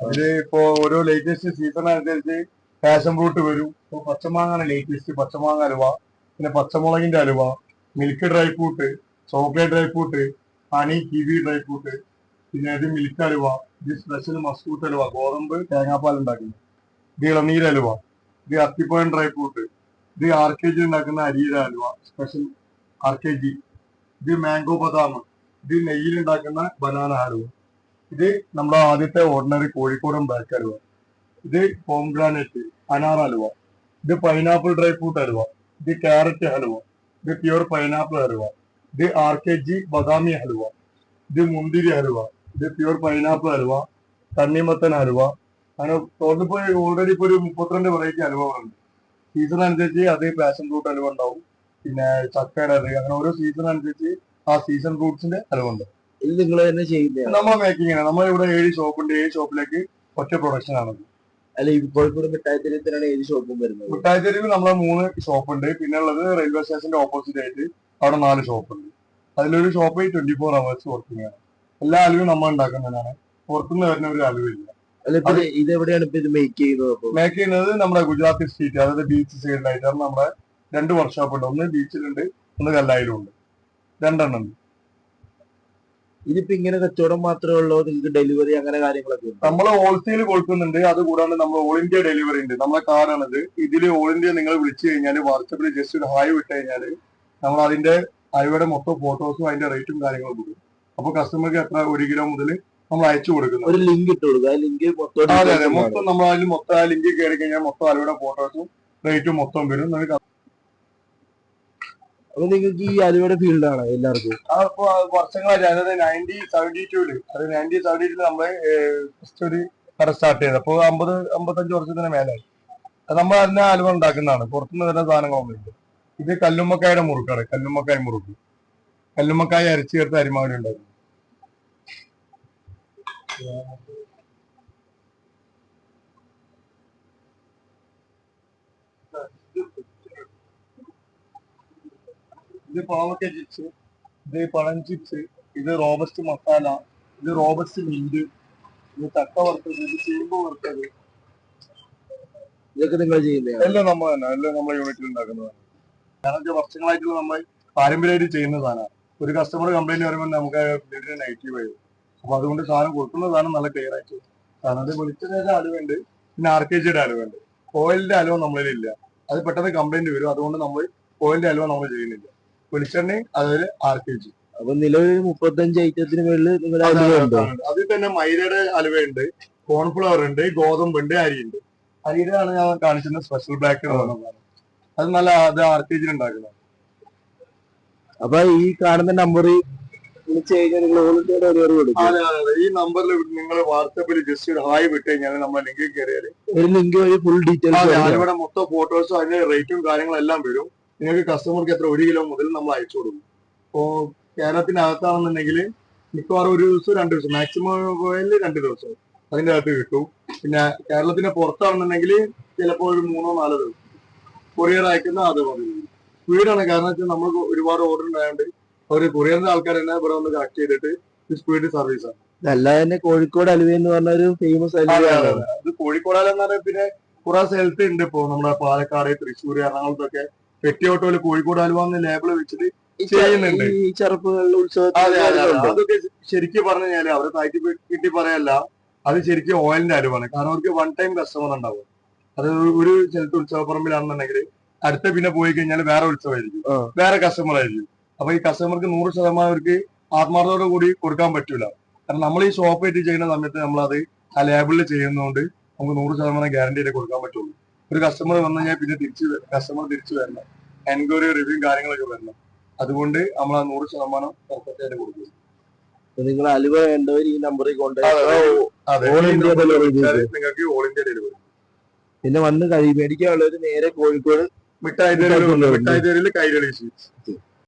അതിൽ ഇപ്പോ ഓരോ ലേറ്റസ്റ്റ് സീസൺ അനുസരിച്ച് പാഷൻ ഫ്രൂട്ട് വരും. ഇപ്പൊ പച്ചമാങ്ങാണ് ലേറ്റസ്റ്റ് പച്ചമാങ്ങ അലുവ പിന്നെ പച്ചമുളകിന്റെ അലുവ milk dry fruit chocolate dry fruit honey kiwi dry fruit പിന്നെ ഇത് മിൽക്ക് അലുവ ഇത് സ്പെഷ്യൽ മസ്കൂട്ട് അലുവ ഗോതമ്പ് തേങ്ങാപ്പാൽ ഉണ്ടാക്കുന്നത് ഇത് ഇളനീര് അലുവ ഇത് അത്തിപ്പഴം ഡ്രൈ ഫ്രൂട്ട് ഇത് ആർ കെ ജി ഉണ്ടാക്കുന്ന അരിയുടെ അലുവ സ്പെഷ്യൽ ആർ കെ ജി ഇത് മാംഗോ ബദാം ഇത് നെയ്യിൽ ഉണ്ടാക്കുന്ന ബനാന ഹലുവ ഇത് നമ്മുടെ ആദ്യത്തെ ഓർഡിനറി കോഴിക്കോടൻ ബാക്ക് അലുവ. ഇത് പോംഗ്രാനൈറ്റ് അനാർ അലുവ. ഇത് പൈനാപ്പിൾ ഡ്രൈ ഫ്രൂട്ട് അലുവ. ഇത് ക്യാരറ്റ് ഹലുവ ഇത് പ്യുവർ പൈനാപ്പിൾ ഹലുവ ഇത് ആർ കെ ജി ബദാമി ഹലുവ ഇത് മുന്തിരി ഹലുവ ഇത് പ്യുവർ പൈനാപ്പിൾ ഹലുവ തണ്ണിമത്തൻ ഹലുവ അങ്ങനെ തോന്നിപ്പോ ഓൾറെഡി ഇപ്പൊ ഒരു മുപ്പത്തിരണ്ട് വെറൈറ്റി ഹലുവകളുണ്ട് സീസൺ അനുസരിച്ച് അത് പാഷൻ ഫ്രൂട്ട് ഹലുവ ഉണ്ടാവും. പിന്നെ ചക്കയുടെ അങ്ങനെ ഓരോ സീസൺ അനുസരിച്ച് ആ സീസൺ ഫ്രൂട്ട്സിന്റെ ഹലുവ ഉണ്ട്. ഇത് നിങ്ങൾ തന്നെ ചെയ്യുന്നത് നമ്മളെ മേക്കിംഗ് ആണ് നമ്മളിവിടെ ഏഴ് ഷോപ്പുണ്ട്. ഏഴ് ഷോപ്പിലേക്ക് ഒറ്റ പ്രൊഡക്ഷൻ ആണ്. അല്ല ഈ കോഴിക്കോട് മിഠായി തെരുവത്തിനാണ് ഏത് ഷോപ്പും വരുന്നത്. മിഠായിത്തെരുവിൽ നമ്മളെ മൂന്ന് ഷോപ്പുണ്ട്. പിന്നെ ഉള്ളത് റെയിൽവേ സ്റ്റേഷന്റെ ഓപ്പോസിറ്റ് ആയിട്ട് അവിടെ നാല് ഷോപ്പുണ്ട്. അതിലൊരു shop twenty four hours working ആണ്. എല്ലാ അലുവും നമ്മൾ ഉണ്ടാക്കുന്നതാണ്. പുറത്തുനിന്ന് വരുന്ന ഒരു അലുവില്ല ഇത് എവിടെയാണ് ഇപ്പൊ ഇത് മേക്ക് ചെയ്യുന്നത് മേക്ക് ചെയ്യുന്നത് നമ്മുടെ ഗുജറാത്തി സ്ട്രീറ്റ് അതായത് ബീച്ച് സൈഡിലായിട്ടാണ് നമ്മുടെ രണ്ട് വർക്ക്ഷോപ്പ് ഉണ്ട്. ഒന്ന് ബീച്ചിലുണ്ട് ഒന്ന് കല്ലായിലും ഉണ്ട്. രണ്ടെണ്ണം ഉണ്ട്. ഇതിപ്പോ ഇങ്ങനെ കച്ചവടം മാത്രമേ ഉള്ളൂ നിങ്ങൾക്ക് ഡെലിവറി അങ്ങനെ കാര്യങ്ങളൊക്കെ? നമ്മൾ ഹോൾസെയിൽ കൊടുക്കുന്നുണ്ട്. അതുകൂടാണ്ട് നമ്മൾ ഓൾ ഇന്ത്യ ഡെലിവറി ഉണ്ട്. നമ്മളെ കാറാണിത്. ഇതിൽ ഓൾ ഇന്ത്യ നിങ്ങൾ വിളിച്ചു കഴിഞ്ഞാൽ വാട്സപ്പിൽ ജസ്റ്റ് ഒരു ഹായ് വിട്ട് കഴിഞ്ഞാൽ നമ്മൾ അതിന്റെ അയവയുടെ മൊത്തം ഫോട്ടോസും അതിന്റെ റേറ്റും കാര്യങ്ങളും കൊടുക്കും. അപ്പൊ കസ്റ്റമർക്ക് എത്ര? ഒരു കിലോ മുതൽ നമ്മൾ അയച്ചു കൊടുക്കുന്നു. ഒരു ലിങ്ക് ഇട്ട് കൊടുക്കുക ലിങ്ക് മൊത്തം. മൊത്തം നമ്മൾ അതിൽ മൊത്തം ആ ലിങ്ക് കയറി കഴിഞ്ഞാൽ മൊത്തം അലയുടെ ഫോട്ടോസും റേറ്റും മൊത്തം വരും. നമുക്ക് അപ്പൊ നിങ്ങൾക്ക് ഈ അലുവയുടെ ഫീൽഡാണ് എല്ലാവർക്കും? ആ ഇപ്പൊ വർഷങ്ങളായിട്ട് അതായത് നയന്റീൻ സെവന്റി ടൂൽ അത് നയന്റീൻ സെവന്റി ടൂൽ നമ്മൾ ഫസ്റ്റ് ഒരു കട സ്റ്റാർട്ട് ചെയ്തത്. അപ്പൊ അമ്പത് അമ്പത്തഞ്ച് വർഷത്തിന് മേലായി. നമ്മൾ അതിനെ അലുവ ഉണ്ടാക്കുന്നതാണ്. പുറത്തുനിന്ന് വരുന്ന സാധനങ്ങളൊന്നും ഇല്ല ഇത് കല്ലുമ്മക്കായുടെ മുറുക്കാണ്. കല്ലുമ്മക്കായ മുറുക്ക്. കല്ലുമ്മക്കായ അരച്ചു ചേർത്ത് അരിമാവടി ഉണ്ടാക്കും ഇത് പാവക്ക ചിപ്സ് ഇത് പഴം ചിപ്സ് ഇത് റോബസ്റ്റ് മസാല ഇത് റോബസ്റ്റ് മിന്റ് ഇത് ചക്ക വറുത്തത് ഇത് ചേമ്പ് വറുത്തത്. ഇതൊക്കെ നിങ്ങൾ ചെയ്യുന്നത്? എല്ലാം നമ്മൾ തന്നെ എല്ലാം നമ്മളെ യൂണിറ്റിൽ ഉണ്ടാക്കുന്നതാണ്. കാരണം വെച്ചാൽ വർഷങ്ങളായിട്ടുള്ള നമ്മൾ പാരമ്പര്യമായിട്ട് ചെയ്യുന്ന സാധനമാണ്. ഒരു കസ്റ്റമർ കംപ്ലൈന്റ് വരുമ്പോൾ നമുക്ക് ബ്ലഡിന് നെഗറ്റീവ് ആയിരുന്നു അപ്പൊ അതുകൊണ്ട് സാധനം കൊടുക്കുന്ന സാധനം നല്ല ക്ലിയർ ആയിട്ട് കാരണം അത് വെളിച്ചെണ്ണയുടെ അലുവുണ്ട് പിന്നെ ആർ കെ ജിയുടെ അലുവുണ്ട് ഓയിലിന്റെ അലുവ നമ്മളിലില്ല. അത് പെട്ടെന്ന് കംപ്ലൈന്റ് വരും. അതുകൊണ്ട് നമ്മൾ ഓയിലിന്റെ അലുവ നമ്മൾ ചെയ്യുന്നില്ല. വെളിച്ചെണ്ണയും അതൊരു ആർ കെ ജി അപ്പൊ നിലവിൽ മുപ്പത്തഞ്ച് ഐറ്റത്തിന് മുകളിൽ നിങ്ങളുടെ അതിൽ തന്നെ മൈദയുടെ അലുവയുണ്ട് കോൺഫ്ലവർ ഉണ്ട് ഗോതമ്പ് ഗോതമ്പുണ്ട് അരിയുണ്ട് ഉണ്ട്. ആണ് ഞാൻ കാണിച്ചിരുന്ന സ്പെഷ്യൽ ബ്ലാക്ക് അത് നല്ല അത് ആർ കെ ജി ഉണ്ടാക്കുന്നത്. അപ്പൊ ഈ കാണുന്ന നമ്പർ വിളിച്ചു കഴിഞ്ഞാൽ നിങ്ങൾ ഓൾ ഇന്ത്യ ഡെലിവറി കൊടുക്കും. അതെ അതെ അതെ. ഈ നമ്പറിൽ നിങ്ങൾ വാട്സാപ്പിൽ ജസ്റ്റ് ഒരു ഹായ് വിട്ട് കഴിഞ്ഞാൽ നമ്മൾ ലിങ്കിൽ കയറിയാൽ ഒരു ലിങ്ക് വഴി ഫുൾ ഡീറ്റെയിൽസ് അലുവയുടെ മൊത്തം ഫോട്ടോസും അതിന്റെ റേറ്റും കാര്യങ്ങളും എല്ലാം വരും. നിങ്ങൾക്ക് കസ്റ്റമർക്ക് എത്ര ഒരു കിലോ മുതൽ നമ്മൾ അയച്ചു കൊടുക്കും. അപ്പോൾ കേരളത്തിനകത്താണെന്നുണ്ടെങ്കിൽ മിക്കവാറും ഒരു ദിവസം രണ്ട് ദിവസം മാക്സിമം പോയാൽ രണ്ട് ദിവസം അതിന്റെ അകത്ത് കിട്ടും. പിന്നെ കേരളത്തിന്റെ പുറത്താണെന്നുണ്ടെങ്കിൽ ചിലപ്പോൾ ഒരു മൂന്നോ നാലോ ദിവസം. കൊറിയർ അയക്കുന്ന അത് മതി. സ്പീഡാണ് കാരണം വെച്ചാൽ നമ്മൾക്ക് ഒരുപാട് ഓർഡർ ഉണ്ടായതുകൊണ്ട് ഒരു കൊറിയറിന്റെ ആൾക്കാർ തന്നെ ഇവിടെ വന്ന് കളക്ട് ചെയ്തിട്ട് സ്പീഡ് സർവീസ് ആണ്. അല്ലാതെ തന്നെ കോഴിക്കോട് അലുവ എന്ന് പറഞ്ഞ ഒരു ഫേമസ് അലുവയാണ്. അത് കോഴിക്കോട് കോഴിക്കോടാലെന്ന് പറഞ്ഞാൽ പിന്നെ കുറെ സ്ഥലത്ത് ഉണ്ട് ഇപ്പോ. നമ്മുടെ പാലക്കാട് തൃശ്ശൂർ എറണാകുളത്തൊക്കെ പെട്ടി ഓട്ടോയിൽ കോഴിക്കോട് അലുവാന്ന് ലേബിൾ വെച്ചിട്ട് ചെയ്യുന്നുണ്ട്. ഈ ചെറുപ്പുകളിൽ. ഉത്സവത്തിൽ അതൊക്കെ ശരിക്കും പറഞ്ഞു കഴിഞ്ഞാൽ അവരെ താഴ്ത്തി കിട്ടി പറയല്ല. അത് ശരിക്കും ഓയിലിന്റെ അലുവാണ് കാരണം അവർക്ക് വൺ ടൈം കസ്റ്റമർ ഉണ്ടാവും. അത് ഒരു സ്ഥലത്ത് ഉത്സവപ്പറമ്പിലാണെന്നുണ്ടെങ്കിൽ അടുത്ത പിന്നെ പോയി കഴിഞ്ഞാൽ വേറെ ഉത്സവമായിരിക്കും. വേറെ കസ്റ്റമർ ആയിരിക്കും. അപ്പൊ ഈ കസ്റ്റമർക്ക് നൂറ് ശതമാനം അവർക്ക് ആത്മാർത്ഥതയോട് കൂടി കൊടുക്കാൻ പറ്റൂല. കാരണം നമ്മൾ ഈ ഷോപ്പ് ആയിട്ട് ചെയ്യുന്ന സമയത്ത് നമ്മൾ അത് ആ ലേബിളിൽ ചെയ്യുന്നതുകൊണ്ട് നമുക്ക് നൂറ് ശതമാനം ഗ്യാരണ്ടി കൊടുക്കാൻ പറ്റുള്ളൂ. ഒരു കസ്റ്റമർ വന്നു കഴിഞ്ഞാൽ പിന്നെ തിരിച്ചു കസ്റ്റമർ തിരിച്ചു വരണം എൻക്വയറി റിവ്യൂ കാര്യങ്ങളൊക്കെ വരണം. അതുകൊണ്ട് നമ്മൾ ആ നൂറ് ശതമാനം പെർഫെക്റ്റ് ആയിട്ട് കൊടുക്കും. നിങ്ങൾ അലുവ വേണ്ടവർ ഈ നമ്പറിൽ കോൺടാക്ട്. നിങ്ങൾക്ക് ഓൾ ഇന്ത്യ ഡെലിവറി പിന്നെ വന്ന് കഴി മേടിക്കാനുള്ളവർ നേരെ കോഴിക്കോട് മിഠായി മിഠായി കൈരളി സ്വീറ്റ്സ്